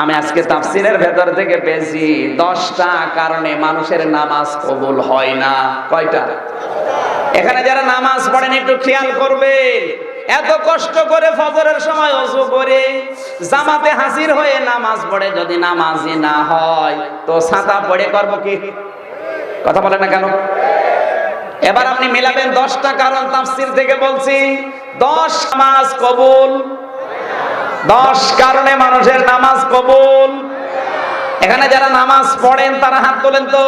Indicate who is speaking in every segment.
Speaker 1: আমি আজকে তাফসিরের ভেতর থেকে পেয়েছি দশটা কারণে মানুষের নামাজ কবুল হয় না। কয়টা? এখানে যারা নামাজ পড়েন একটু খেয়াল করবেন, এত কষ্ট করে ফজরের সময় অজু করে জামাতে হাজির হয়ে নামাজ পড়ে যদি নামাজি না হয়, তো ছাতা পড়ে করব কি? কথা বলে না কেন? এবার আপনি মিলাবেন দশটা কারণ তাফসির থেকে বলছি, দশ নামাজ কবুল দশ কারণে মানুষের নামাজ কবুল। এখানে যারা নামাজ পড়েন, তারা হাত তোলেন তো।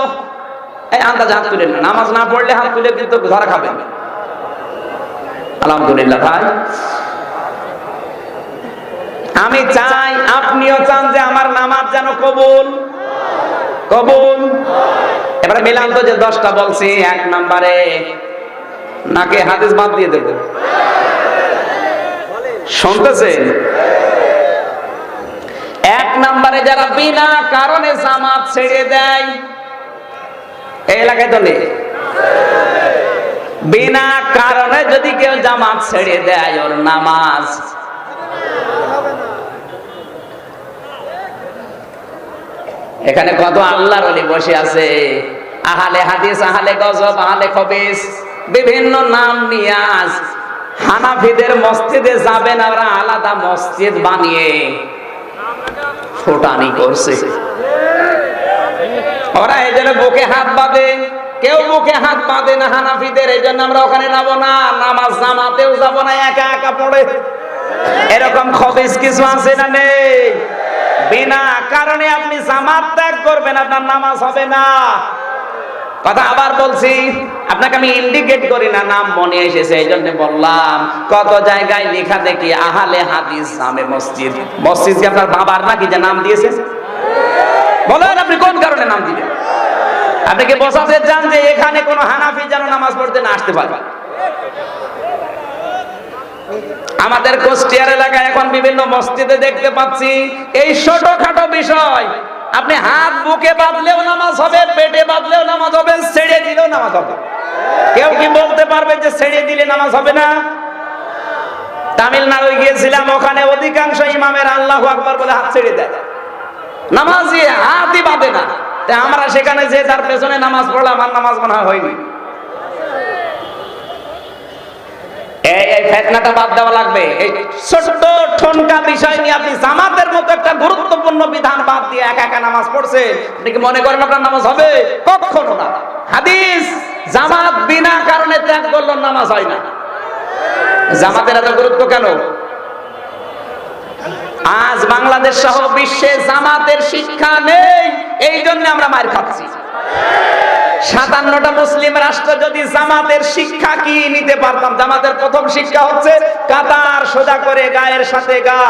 Speaker 1: আন্দাজ হাত তুলেন না। নামাজ না পড়লে হাত তুলে কিন্তু ধরা খাবেন। আলহামদুলিল্লাহ ভাই। আমি চাই, আপনিও চান যে আমার নামাজ যেন কবুল। কবুল। এবারে মিলান তো যে দশটা বলছি, এক নম্বরে নাকে হাদিস বাদ দিয়ে দেবো। শুনতেছেন? এক নম্বরে যারা বিনা কারণে জামাত ছেড়ে দেয়, এই এলাকায় তো নেই। বিনা কারণে যদি কেউ জামাত ছেড়ে দেয়, ওর নামাজ। এখানে কত আল্লাহর অলি বসে আছে। আহালে হাদিস, আহালে গজব, আহালে খবিস, বিভিন্ন নাম নিয়ে আজ হানাফিদের মসজিদে যাবেন আমরা আলাদা মসজিদ বানিয়ে ফোটানি করছে। ওরা এই জন্য বুকে হাত বাঁধে। কেউ বুকে হাত বাঁধে না হানাফিদের, এই জন্য আমরা ওখানে যাব না। নামাজ জামাতেও যাব না, একা একা পড়ে। এরকম খবিস কিছু আছে না নেই? বিনা কারণে আপনি জামাত ত্যাগ করবেন, আপনার নামাজ হবে না। কথা আবার বলছি, আপনাকে আমি ইন্ডিকেট করি না, নাম মনে এসেছে এই জন্য বললাম, কত জায়গায় লেখা দেখি, আহালে হাদিস জামে মসজিদ। মসজিদ কি আপনার বাবার নাকি যে নাম দিয়েছে? বলেন আপনি কোন কারণে নাম দিলেন আপনি কি বসাতে চান যে এখানে কোনো হানাফি যেন নামাজ পড়তে না আসতে পারবে আমাদের কোস্টিয়ার এলাকায় এখন বিভিন্ন মসজিদে দেখতে পাচ্ছি, এই ছোটখাটো বিষয় আপনি হাত বুকে বাঁধলেও নামাজ হবে, পেটে বাঁধলেও নামাজ হবে, ছেড়ে দিলেও নামাজ হবে। কেউ কি বলতে পারবে যে ছেড়ে দিলে নামাজ হবে না? তামিলনাড়ু গিয়েছিলাম, ওখানে অধিকাংশ ইমামের আল্লাহ আকবর বলে হাত ছেড়ে দেয়। নামাজ হাতই বাঁধে না। আমরা সেখানে যে তার পেছনে নামাজ পড়লাম আমার নামাজ মনে হয়নি। এই ফেতনাটা বাদ দেওয়া লাগবে। এই ছোট্ট ঠনকা বিষয় নিয়ে আপনি জামাতের মতো একটা গুরুত্বপূর্ণ বিধান বাদ দিয়ে একা একা নামাজ পড়ছে আপনি কি মনে করেন আপনার নামাজ হবে? কখনো না। হাদিস, জামাত বিনা কারণে ত্যাগ করল, নামাজ হয় না। জামাতের এত গুরুত্ব কেন? আজ বাংলাদেশ সহ বিশ্বে জামাতের শিক্ষা নেই, এই জন্য আমরা মার খাচ্ছি। সাতান্নটা মুসলিম রাষ্ট্র যদি জামাতের শিক্ষা কি নিতে পারতাম? জামাতের প্রথম শিক্ষা হচ্ছে কাতার, সোজা করে গায়ের সাথে গা,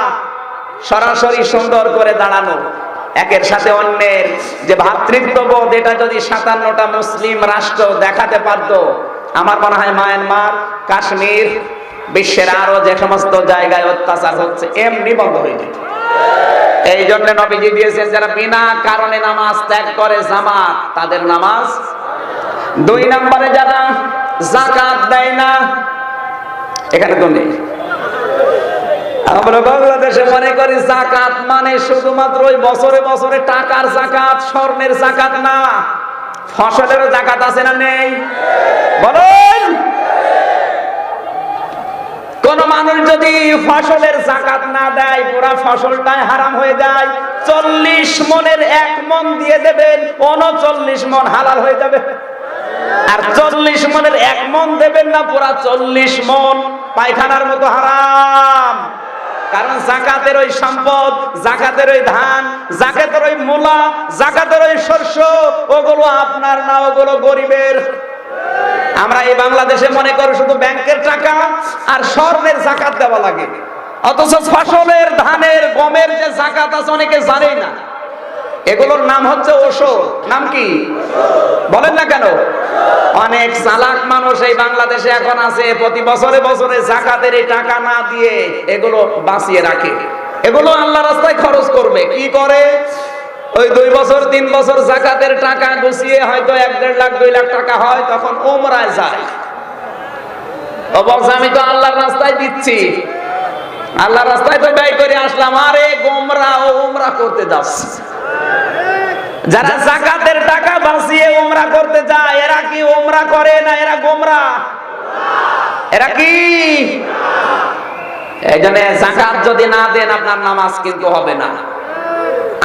Speaker 1: সরাসরি সুন্দর করে দাঁড়ানো। একের সাথে অন্যের। যে ভ্রাতৃত্ববোধ এটা যদি সাতান্নটা মুসলিম রাষ্ট্র দেখাতে পারত, আমার মনে হয় মায়ানমার, কাশ্মীর, বিশ্বের আরও যে সমস্ত জায়গায় অত্যাচার হচ্ছে, এমনি বন্ধ হয়ে যেত। এই জন্য নবীজি দিয়েছেন, যারা বিনা কারণে নামাজ ত্যাগ করে জামাত, তাদের নামাজ দুই নম্বরে যারা জাকাত দেয় না, এখানে তো নেই। আমরা বাংলাদেশে মনে করি জাকাত মানে শুধুমাত্র ওই বছরে বছরে টাকার জাকাত স্বর্ণের জাকাত না। ফসলের জাকাত আছে না নেই? বলেন! কোন মানুষ যদি ফসলের জাকাত না দেয়, পুরা ফসলটাই হারাম হয়ে যায়। চল্লিশ মনের এক মন দিয়ে দেবেন উনচল্লিশ মন হালাল হয়ে যাবে। আর চল্লিশ মনের এক মন দেবেন না, পুরা চল্লিশ মন পায়খানার মতো হারাম। কারণ জাকাতের ওই সম্পদ, জাকাতের ওই ধান, জাকাতের ওই মূলা, জাকাতের ওই শস্য, ওগুলো আপনার না, ওগুলো গরিবের। আমরা এই বাংলাদেশে মনে করি শুধু ব্যাংকের টাকা আর স্বর্ণের জাকাত দেওয়া লাগে। অথচ ফসলের, ধানের, গমের যে জাকাত আছে অনেকে জানেই না। এগুলোর নাম হচ্ছে ওষুধ। নাম কি? বলেন না কেন? অনেক চালাক মানুষ এই বাংলাদেশে এখন আছে, প্রতি বছরে বছরে জাকাতের টাকা না দিয়ে এগুলো বাঁচিয়ে রাখে। এগুলো আল্লাহ রাস্তায় খরচ করবে। কি করে? ওই দুই বছর, তিন বছর জাকাতের টাকা গুছিয়ে হয়তো এক দেড় লাখ, দুই লাখ টাকা হয়, তখন ওমরায় যায়। আমি তো আল্লাহর রাস্তায় দিচ্ছি। আল্লাহ রাস্তায় তো ব্যয় করে আসলাম। আরে গোমরা ও উমরা করতে যাচ্ছে। যারা জাকাতের টাকা বাঁচিয়ে উমরা করতে যায় এরা কি উমরা করে না? এরা গোমরা। এরা কি? এই জন্য জাকাত যদি না দেন আপনার নামাজ কিন্তু হবে না।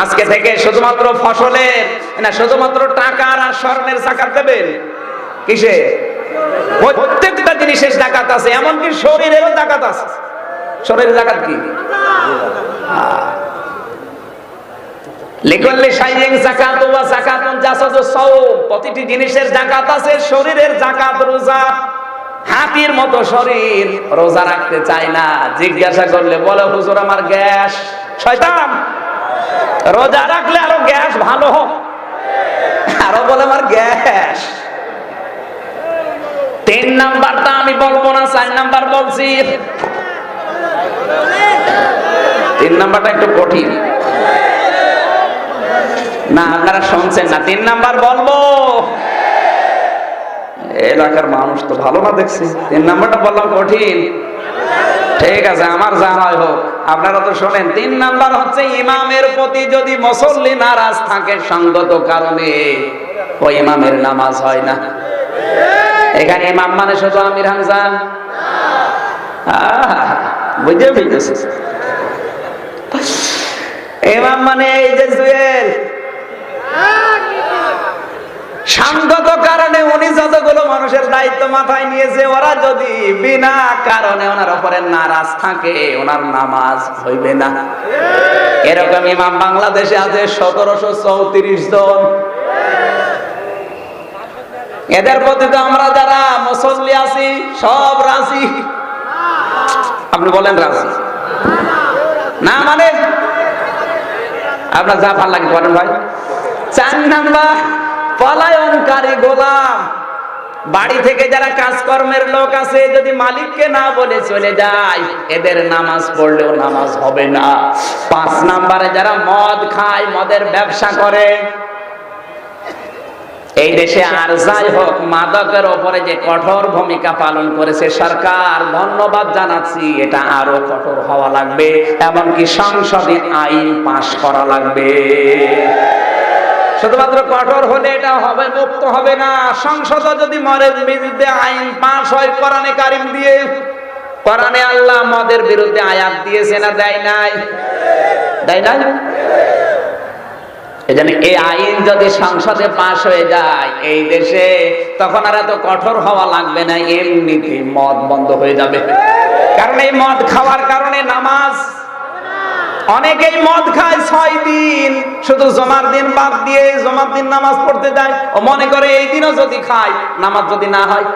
Speaker 1: আজকে থেকে শুধুমাত্র ফসলের না শুধুমাত্র টাকার আর স্বর্ণের জাকাত দেবেন। কিসে? প্রত্যেকটা জিনিসের জাকাত আছে এমনকি শরীরেরও জাকাত আছে। শরীরের জাকাত কি? লিকুল্লি শাইইন যাকাত ওয়া যাকাতুন প্রতিটি জিনিসের জাকাত আছে, শরীরের জাকাত রোজা। হাতির মতো শরীর, রোজা রাখতে চায় না। জিজ্ঞাসা করলে, বলে, হুজুর, আমার গ্যাস। শয়তান, রোজা রাখলে আরও গ্যাস ভালো হোক। আরও বলে, আমার গ্যাস। তিন নাম্বারটা আমি বলব না, চার নাম্বার বলছি। তিন নাম্বারটা একটু কঠিন। না, আপনারা শুনছেন না। তিন নাম্বার বলব। এলাকার মানুষ তো ভালো না দেখছি। তিন নাম্বারটা বললাম কঠিন। ঠিক আছে, আমার যা হয় হোক। আপনারা তো শোনেন, তিন নাম্বার হচ্ছে ইমামের প্রতি যদি মুসল্লি নারাজ থাকে, সঙ্গত কারণে ওই ইমামের নামাজ হয় না। এখানে ইমাম মানে শুধু আমির হামজা? বুঝে বুঝেছি ইমাম মানে এই যে জুয়েল। কারণে উনি যতগুলো মানুষের দায়িত্ব মাথায় নিয়েছে, ওরা যদি বিনা কারণে ওনার উপরে নারাজ থাকে, ওনার নামাজ হইবে না। এরকম ইমাম বাংলাদেশে আছে সতেরোশো চৌত্রিশ জন। এদের প্রতি তো আমরা যারা মুসল্লি আছি, সব রাজি। আপনি বলেন রাজি। না মানে? আপনার যা ভালো লাগে করেন ভাই। চার নাম্বার, পলায়নকারী গোলাম। বাড়ি থেকে যারা কাজকর্মের লোক আছে, যদি মালিককে না বলে চলে যায়, এদের নামাজ পড়লেও নামাজ হবে না। পাঁচ নাম্বারে যারা মদ খায়, মদের ব্যবসা করে, এই দেশে আর যাই হোক, মাদকের ওপরে যে কঠোর ভূমিকা পালন করেছে সরকার, ধন্যবাদ জানাচ্ছি, এটা আরও কঠোর হওয়া লাগবে, এমনকি সংসদে আইন পাশ করা লাগবে। শুধুমাত্র কঠোর হলে এটা হবে, মুক্ত হবে না। সংসদ যদি মদের বিরুদ্ধে আইন পাশ হয়, কোরআনে কারিম দিয়ে। কোরআনে আল্লাহ মদের বিরুদ্ধে আয়াত দিয়েছে না দেয় নাই? দেয় নাই? এই আইন যদি সংসদে পাশ হয়ে যায়, এই দেশে তখন আর এত কঠোর হওয়া লাগবে না এমনিতে মদ বন্ধ হয়ে যাবে। কারণ এই মদ খাওয়ার কারণে নামাজ অনেকেই মদ খায় ছয় দিন। শুধু জমার দিন বাদ দিয়ে জমার দিন নামাজ পড়তে যায়। ও মনে করে এই দিনও যদি খায়, নামাজ যদি না হয়।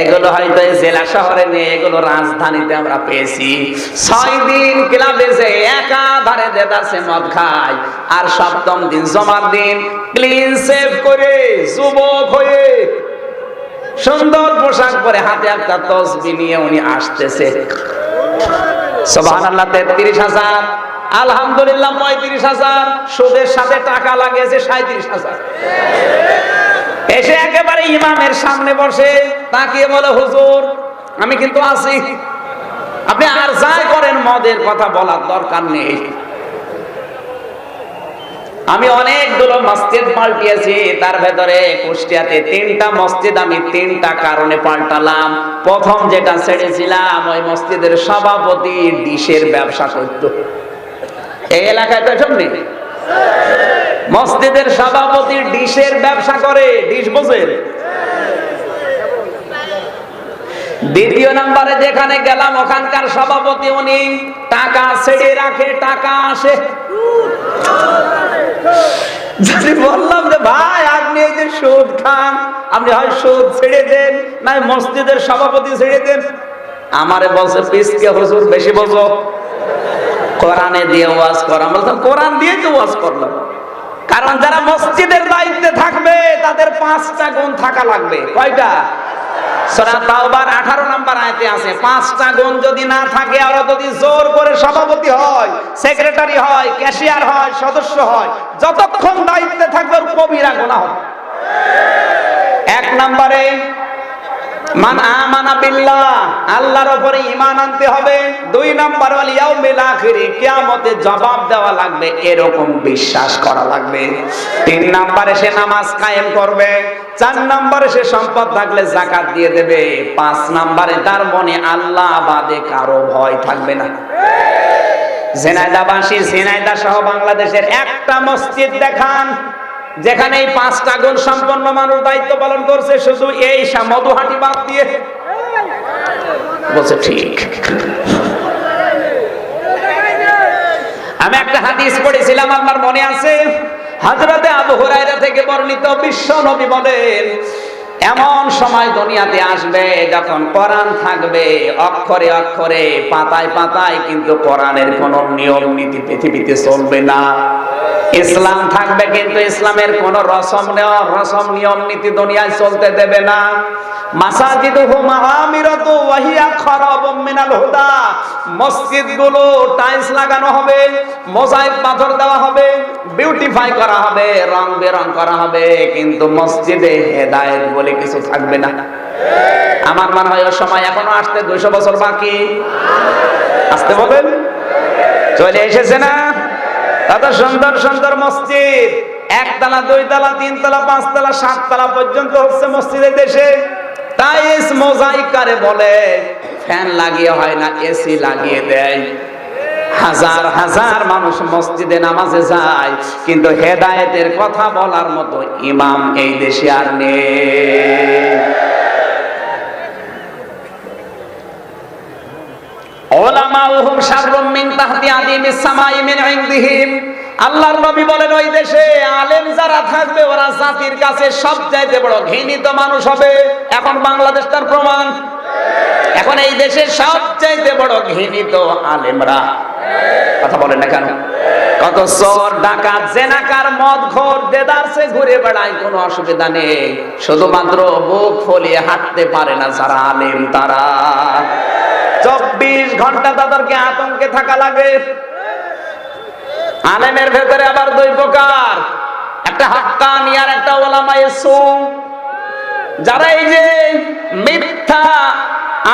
Speaker 1: এগুলো হয়তো জেলা শহরে নেই, এগুলো রাজধানীতে আমরা পেয়েছি। ছয় দিন ক্লাবে যে একাধারে দেদারসে মদ খায়। আর সপ্তম দিন জমার দিন ক্লিন সেভ করে যুবক হয়ে সুন্দর পোশাক পরে হাতে একটা তসবি নিয়ে উনি আসতেছে। সোবাহান আল্লাহ আলহামদুলিল্লাহ, পঁয়ত্রিশ হাজার। সুদের সাথে টাকা লাগিয়েছে সাঁত্রিশ হাজার। এসে একেবারে ইমামের সামনে বসে তাকিয়ে বলে, হুজুর, আমি কিন্তু আছি। আপনি আর যাই করেন, মদের কথা বলার দরকার নেই। আমি অনেকগুলো মসজিদ পাল্টিয়েছি, তার ভেতরে কুষ্টিয়াতে তিনটা মসজিদ আমি তিনটা কারণে পাল্টালাম। প্রথম যেটা ছেড়েছিলাম, ওই মসজিদের সভাপতি ডিশের ব্যবসা করত। এই এলাকায় তো নেই। মসজিদের সভাপতি ডিশের ব্যবসা করে, ডিশ বোঝেন দ্বিতীয় নাম্বারে যেখানে গেলাম, ওখানকার সভাপতি উনি টাকা ছেড়ে রাখে, টাকা আসে। যদি বললাম যে, ভাই, আপনি এই যে সুদ খান, আপনি হয় সুদ ছেড়ে দেন না মসজিদের সভাপতি ছেড়ে দেন। আমারে বলছে পিসকে হুজুর, বেশি বোঝো। কোরআনে দিয়ে ওয়াজ করা। বলতাম কোরআন দিয়ে তো ওয়াজ করলাম। কারণ যারা মসজিদের দায়িত্বে থাকবে, তাদের পাঁচটা গুণ থাকা লাগবে। কয়টা? সূরা তাওবার 18 নম্বর আছে, পাঁচটা গুণ যদি না থাকে, আর যদি জোর করে সভাপতি হয় সেক্রেটারি হয় ক্যাশিয়ার হয়, সদস্য হয়, যতক্ষণ দায়িত্বে থাকবে কবিরা গোনা হবে। এক নম্বরে মান আমানা বিল্লাহ, আল্লাহর উপরে ঈমান আনতে হবে। দুই নাম্বার ওয়াল ইয়াউমিল কিয়ামতে জবাব দেওয়া লাগবে, এরকম বিশ্বাস করা লাগবে। তিন নাম্বারে সে নামাজ কায়েম করবে, চার নাম্বারে সে সম্পদ থাকলে যাকাত দিয়ে দেবে, পাঁচ নাম্বারে তার মনে আল্লাহ বাদে কারও ভয় থাকবে না। জেনাইদাবাসী জেনাইদা সহ বাংলাদেশের একটা মসজিদ দেখান যেখানে এই পাঁচটা গুণ সম্পন্ন মানুষ দায়িত্ব পালন করছে, শুধু এই মধুহাটি বাদ দিয়ে। বলছে, ঠিক। আমি একটা হাদিস পড়েছিলাম, আমার মনে আছে। হাজরাতে আবু হুরায়রা থেকে বর্ণিত বিশ্ব নবী বলেন এমন সময় দুনিয়াতে আসবে যখন কোরআন থাকবে, অক্ষরে অক্ষরে, পাতায় পাতায়, কিন্তু কোরআনের কোনো নিয়ম নীতি পৃথিবীতে চলবে না। ইসলাম থাকবে কিন্তু ইসলামের কোন রসম রসম নিয়ম নীতি দুনিয়ায় চলতে দেবে না। মসজিদগুলো টাইলস লাগানো হবে, মোজাইক পাথর দেওয়া হবে, বিউটিফাই করা হবে, রং বেরং করা হবে, কিন্তু মসজিদে হেদায়েত বলে কিছু থাকবে না। আমার মনে হয় ওই সময় এখনও আসতে দুইশো বছর বাকি। আসতে বলেন। চলে এসেছে না? কত সুন্দর সুন্দর মসজিদ। একতলা, দুইতলা, তিনতলা, পাঁচতলা, সাততলা পর্যন্ত হচ্ছে মসজিদের দেশে। টাইলস মোজাইক কারে বলে, ফ্যান লাগিয়ে হয় না, এসি লাগিয়ে দেয়। হাজার হাজার মানুষ মসজিদে নামাজে যায়, কিন্তু হেদায়েতের কথা বলার মতো ইমাম এই দেশে আর নেই। আল্লাহর নবী বলেন, ওই দেশে আলেম যারা থাকবে, ওরা জাতির কাছে সবচাইতে বড় ঘৃণিত মানুষ হবে। এখন বাংলাদেশ তার প্রমাণ। এখন এই দেশের সবচাইতে বড় ঘৃণিত আলেমরা। কথা বলেন না কেন? কত চোর, ডাকাত, জেনাকার মদ ঘোর দেদারসে ঘুরে বেড়ায়, কোনো অসুবিধা নেই। শুধুমাত্র বুক ফলিয়ে হাঁটতে পারে না যারা আলেম তারা। চব্বিশ ঘণ্টা তাদেরকে আতঙ্কে থাকা লাগে। আলেমের ভেতরে আবার দুই প্রকার। একটা হাক্কানি আর একটা ওলামায়ে সু যারা এই যে মিথ্যা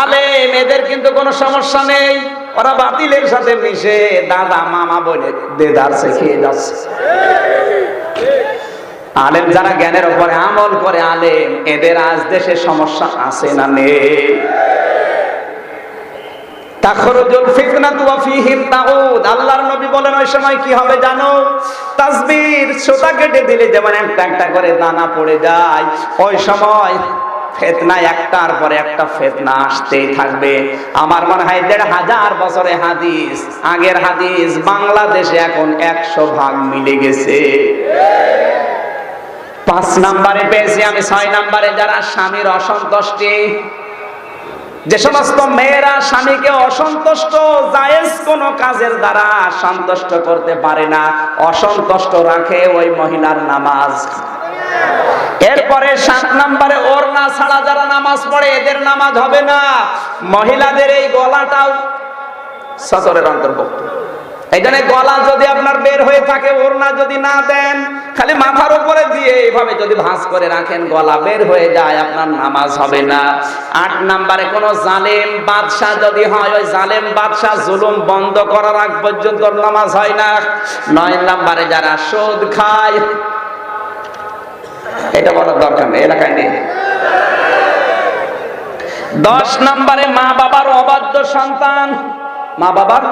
Speaker 1: আলেম, এদের কিন্তু কোনো সমস্যা নেই। ওরা বাতিলের সাথে মিশে দাদা, মামা বলে দেদারসে খেয়ে যাচ্ছে। আলেম যারা জ্ঞানের উপরে আমল করে, আলেম, এদের আজ দেশে সমস্যা আছে না নেই? আল্লাহর নবী বলেন, ওই সময় কি হবে জানো? তাসবির সুতা কেটে দিলে যেমন একটা একটা করে দানা পড়ে যায়। ওই সময় ফেতনা একটার পরে একটা ফেতনা আসতেই থাকবে। আমার মনে হয় দেড় হাজার বছরে হাদিস, আগের হাদিস, বাংলাদেশে এখন একশো ভাগ মিলে গেছে। পাঁচ নাম্বারে পেয়েছি আমি, ছয় নাম্বারে যারা স্বামীর অসন্তুষ্টি। যে সমস্ত মেয়েরা স্বামীকে অসন্তুষ্ট, জায়েজ কোন কাজের দ্বারা সন্তুষ্ট করতে পারে না। অসন্তুষ্ট রাখে ওই মহিলার নামাজ। এরপরে সাত নম্বরে ওড়না ছাড়া যারা নামাজ পড়ে, এদের নামাজ হবে না। মহিলাদের এই গলাটাও সতরের অন্তর্ভুক্ত। এই জন্য গলা যদি আপনার বের হয়ে থাকে, ওড়না যদি না দেন, খালি মাথার উপরে দিয়ে এইভাবে যদি ভাঁজ করে রাখেন, গলা বের হয়ে যায়, আপনার নামাজ হবে না। আট নাম্বারে কোন জালেম বাদশাহ যদি হয়, ওই জালেম বাদশাহ জুলুম বন্ধ করার আগ পর্যন্ত নামাজ হয় না। নয় নাম্বারে যারা সুদ খায় এটা বলার দরকার নেই এলাকায় নেই। দশ নম্বরে মা বাবার অবাধ্য সন্তান। মা বাবার